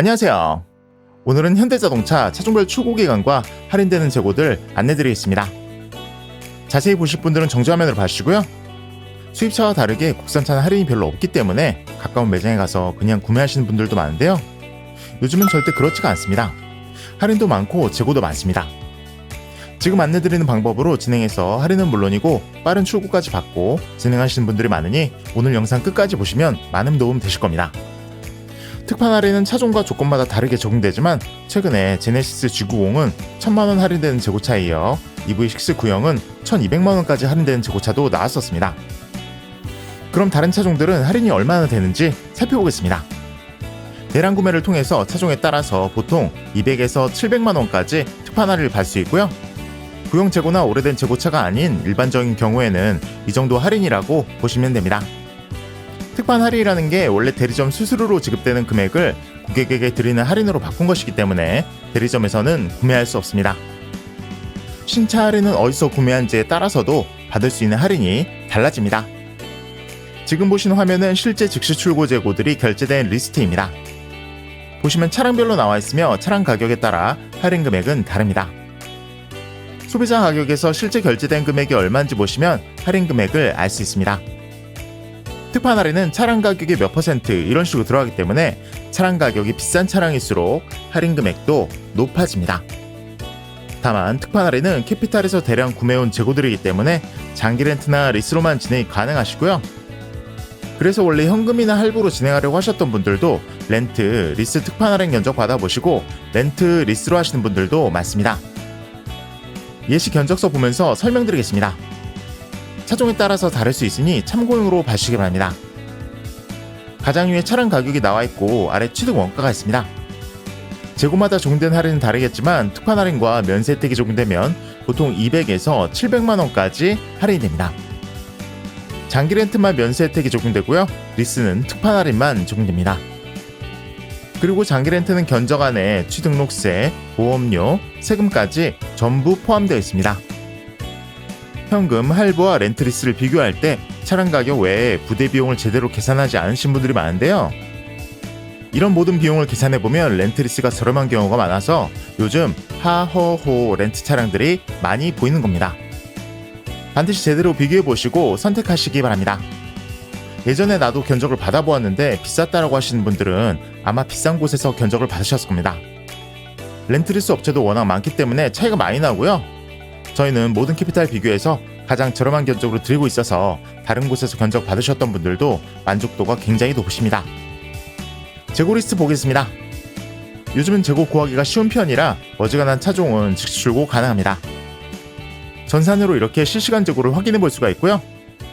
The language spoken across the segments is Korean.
안녕하세요. 오늘은 현대자동차 차종별 출고 기간과 할인되는 재고들 안내드리겠습니다. 자세히 보실 분들은 정지화면으로 봐주시고요. 수입차와 다르게 국산차는 할인이 별로 없기 때문에 가까운 매장에 가서 그냥 구매하시는 분들도 많은데요. 요즘은 절대 그렇지가 않습니다. 할인도 많고 재고도 많습니다. 지금 안내드리는 방법으로 진행해서 할인은 물론이고 빠른 출고까지 받고 진행하시는 분들이 많으니 오늘 영상 끝까지 보시면 많은 도움 되실 겁니다. 특판 할인은 차종과 조건마다 다르게 적용되지만 최근에 제네시스 G90은 1000만원 할인되는 재고차에 이어 EV6 구형은 1200만원까지 할인되는 재고차도 나왔었습니다. 그럼 다른 차종들은 할인이 얼마나 되는지 살펴보겠습니다. 대량 구매를 통해서 차종에 따라서 보통 200에서 700만원까지 특판 할인을 받을 수 있고요. 구형 재고나 오래된 재고차가 아닌 일반적인 경우에는 이 정도 할인이라고 보시면 됩니다. 특판 할인이라는 게 원래 대리점 수수료로 지급되는 금액을 고객에게 드리는 할인으로 바꾼 것이기 때문에 대리점에서는 구매할 수 없습니다. 신차 할인은 어디서 구매한지에 따라서도 받을 수 있는 할인이 달라집니다. 지금 보시는 화면은 실제 즉시 출고 재고들이 결제된 리스트입니다. 보시면 차량별로 나와 있으며 차량 가격에 따라 할인 금액은 다릅니다. 소비자 가격에서 실제 결제된 금액이 얼마인지 보시면 할인 금액을 알 수 있습니다. 특판 할인은 차량 가격의 몇 퍼센트 이런 식으로 들어가기 때문에 차량 가격이 비싼 차량일수록 할인 금액도 높아집니다. 다만 특판 할인은 캐피탈에서 대량 구매해온 재고들이기 때문에 장기 렌트나 리스로만 진행이 가능하시고요. 그래서 원래 현금이나 할부로 진행하려고 하셨던 분들도 렌트, 리스 특판 할인 견적 받아보시고 렌트, 리스로 하시는 분들도 많습니다. 예시 견적서 보면서 설명드리겠습니다. 차종에 따라서 다를 수 있으니 참고용으로 봐주시기 바랍니다. 가장 위에 차량 가격이 나와 있고 아래 취득 원가가 있습니다. 재고마다 적용된 할인은 다르겠지만 특판 할인과 면세 혜택이 적용되면 보통 200에서 700만 원까지 할인이 됩니다. 장기 렌트만 면세 혜택이 적용되고요. 리스는 특판 할인만 적용됩니다. 그리고 장기 렌트는 견적 안에 취등록세, 보험료, 세금까지 전부 포함되어 있습니다. 현금, 할부와 렌트리스를 비교할 때 차량 가격 외에 부대 비용을 제대로 계산하지 않으신 분들이 많은데요. 이런 모든 비용을 계산해 보면 렌트리스가 저렴한 경우가 많아서 요즘 하허호 렌트 차량들이 많이 보이는 겁니다. 반드시 제대로 비교해 보시고 선택하시기 바랍니다. 예전에 나도 견적을 받아보았는데 비쌌다라고 하시는 분들은 아마 비싼 곳에서 견적을 받으셨을 겁니다. 렌트리스 업체도 워낙 많기 때문에 차이가 많이 나고요. 저희는 모든 캐피탈 비교해서 가장 저렴한 견적으로 드리고 있어서 다른 곳에서 견적 받으셨던 분들도 만족도가 굉장히 높으십니다. 재고 리스트 보겠습니다. 요즘은 재고 구하기가 쉬운 편이라 어지간한 차종은 즉시 출고 가능합니다. 전산으로 이렇게 실시간 재고를 확인해 볼 수가 있고요.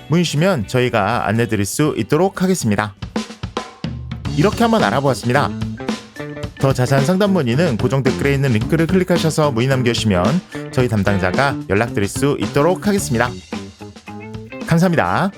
문의시면 저희가 안내 드릴 수 있도록 하겠습니다. 이렇게 한번 알아보았습니다. 더 자세한 상담 문의는 고정 댓글에 있는 링크를 클릭하셔서 문의 남겨주시면 저희 담당자가 연락드릴 수 있도록 하겠습니다. 감사합니다.